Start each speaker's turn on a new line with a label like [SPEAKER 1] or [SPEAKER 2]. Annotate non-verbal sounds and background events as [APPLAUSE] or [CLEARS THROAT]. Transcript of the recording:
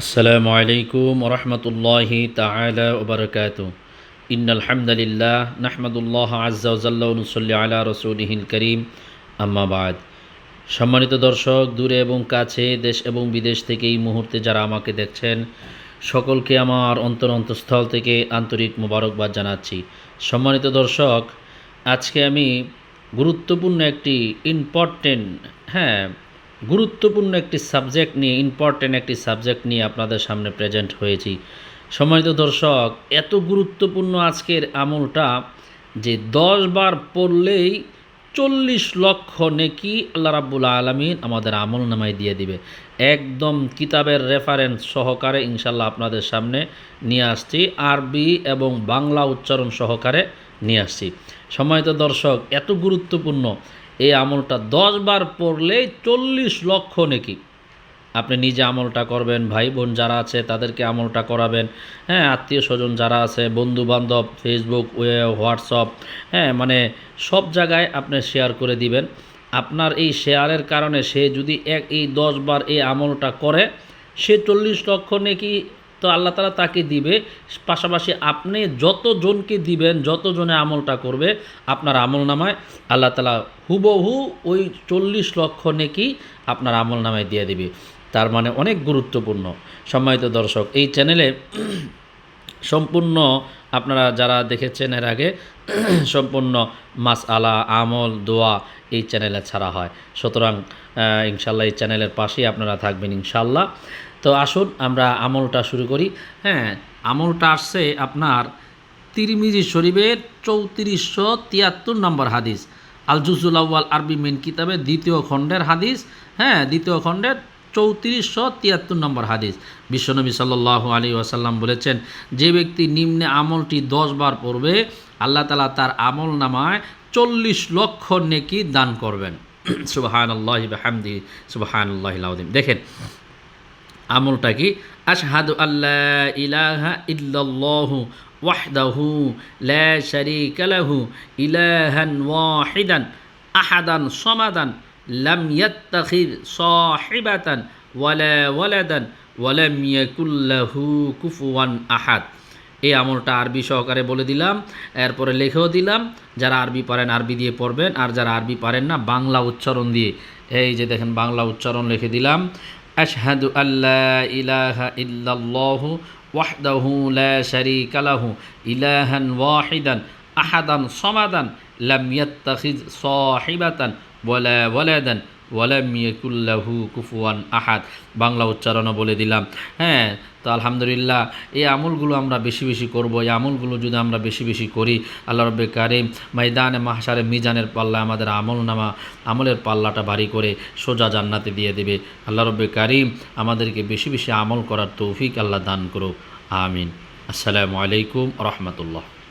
[SPEAKER 1] আসসালামু আলাইকুম রহমতুল্লাহি তাআলা ওবরকাত ইন আলহামদুলিল্লাহ নাহমাদুল্লাহ আজ্জাউজাল্লাহনুসল্লি আলা রসুলহিল করিম। আম্মাবাদ সম্মানিত দর্শক, দূরে এবং কাছে, দেশ এবং বিদেশ থেকে এই মুহূর্তে যারা আমাকে দেখছেন, সকলকে আমার অন্তর অন্তঃস্থল থেকে আন্তরিক মোবারকবাদ জানাচ্ছি। সম্মানিত দর্শক, আজকে আমি গুরুত্বপূর্ণ একটি ইম্পর্টেন্ট হ্যাঁ গুরুত্বপূর্ণ একটি সাবজেক্ট নিয়ে ইম্পর্টেন্ট একটি সাবজেক্ট নিয়ে আপনাদের সামনে প্রেজেন্ট হয়েছি। সম্মানিত দর্শক, এত গুরুত্বপূর্ণ আজকের আমলটা যে দশ বার পড়লেই চল্লিশ লক্ষ নেকি আল্লাহ রাব্বুল আলমিন আমাদের আমল নামায় দিয়ে দিবে। একদম কিতাবের রেফারেন্স সহকারে ইনশাল্লাহ আপনাদের সামনে নিয়ে আসছি, আরবি এবং বাংলা উচ্চারণ সহকারে নিয়ে আসছি। সম্মানিত দর্শক, এত গুরুত্বপূর্ণ এই আমলটা দশ বার পড়লে চল্লিশ লক্ষ নেকি। আপনি নিজে আমলটা করবেন, ভাই বোন যারা আছে তাদেরকে আমলটা করাবেন। হ্যাঁ আত্মীয় স্বজন যারা আছে বন্ধু বান্ধব ফেসবুক হোয়াটসঅ্যাপ হ্যাঁ মানে সব জায়গায় আপনি শেয়ার করে দিবেন। আপনার এই শেয়ারের কারণে সে যদি এক, এই দশ বার এই আমলটা করে, সে চল্লিশ লক্ষ নাকি তো আল্লাহ তালা তাকে দিবে। পাশাপাশি আপনি যতজনকে দিবেন, যতজনে আমলটা করবে, আপনার আমল নামায় আল্লাহ তালা হুবহু ওই চল্লিশ লক্ষ নেকি আপনার আমল নামায় দিয়ে দিবে। তার মানে অনেক গুরুত্বপূর্ণ। সম্মানিত দর্শক, এই চ্যানেলে সম্পূর্ণ আপনারা যারা দেখেছেন এর আগে, সম্পূর্ণ মাস আলা আমল, দোয়া এই চ্যানেলে ছাড়া হয়। সুতরাং ইনশাল্লাহ এই চ্যানেলের পাশেই আপনারা থাকবেন ইনশাল্লাহ তো আসুন, আমরা আমলটা শুরু করি। হ্যাঁ আমলটা আসছে আপনার তিরমিজি শরীফের চৌত্রিশশো তিয়াত্তর নম্বর হাদিস। আল জুজুল আরবি মেন কিতাবের দ্বিতীয় খণ্ডের হাদিস। হ্যাঁ দ্বিতীয় খণ্ডের চৌত্রিশশো তিয়াত্তর নম্বর হাদিস। বিশ্বনবী সাল্লাহ আলী ওয়াসাল্লাম বলেছেন, যে ব্যক্তি নিম্নে আমলটি দশ বার পড়বে, আল্লাহ তালা তার আমল নামায় চল্লিশ লক্ষ নেকি দান করবেন। [CLEARS THROAT] সুবাহান আল্লাহ হামদি সুবাহান আল্লাহ দেখেন, আমলটা কি? আশহাদু আল্লাহ ইলাহা ইল্লাল্লাহু ওয়াহদাহু লা শারীকা লাহু ইলাহান ওয়াহিদান আহাদান সমাদান লাম ইয়াত্তাখির সাহিবাতান ওয়ালা ওয়ালাদান ওয়ালাম ইয়াকুল্লাহু কুফুয়ান আহাদ এই আমলটা আরবি সহকারে বলে দিলাম, এরপরে লিখেও দিলাম, যারা আরবি পারেন আরবি দিয়ে পড়বেন, আর যারা আরবি পারেন না, বাংলা উচ্চারণ দিয়ে। এই যে দেখেন, বাংলা উচ্চারণ লিখে দিলাম, আশহাদু আল্লাহ ইলাহা ইল্লাল্লাহু ওয়াহদাহু লা শারীকা লাহু, ইলাহান ওয়াহিদান আহাদান সমাদান, লাম ইয়াত্তাখিজ সাহিবাতান ওয়ালা বলে ওয়ালাম ইয়াকুল্লাহু কুফুয়ান আহাদ। বাংলা উচ্চারণও বলে দিলাম। হ্যাঁ তো আলহামদুলিল্লাহ, এই আমলগুলো আমরা বেশি বেশি করব, এই আমলগুলো যদি আমরা বেশি বেশি করি, আল্লাহ রব্বে কারিম মাইদানে মাহসারে মিজানের পাল্লা আমাদের আমল নামা আমলের পাল্লাটা ভারী করে সোজা জান্নাতে দিয়ে দেবে। আল্লাহ রব্বে কারিম আমাদেরকে বেশি বেশি আমল করার তৌফিক আল্লাহ দান করুক। আমিন। আসসালামু আলাইকুম রহমতুল্লাহ।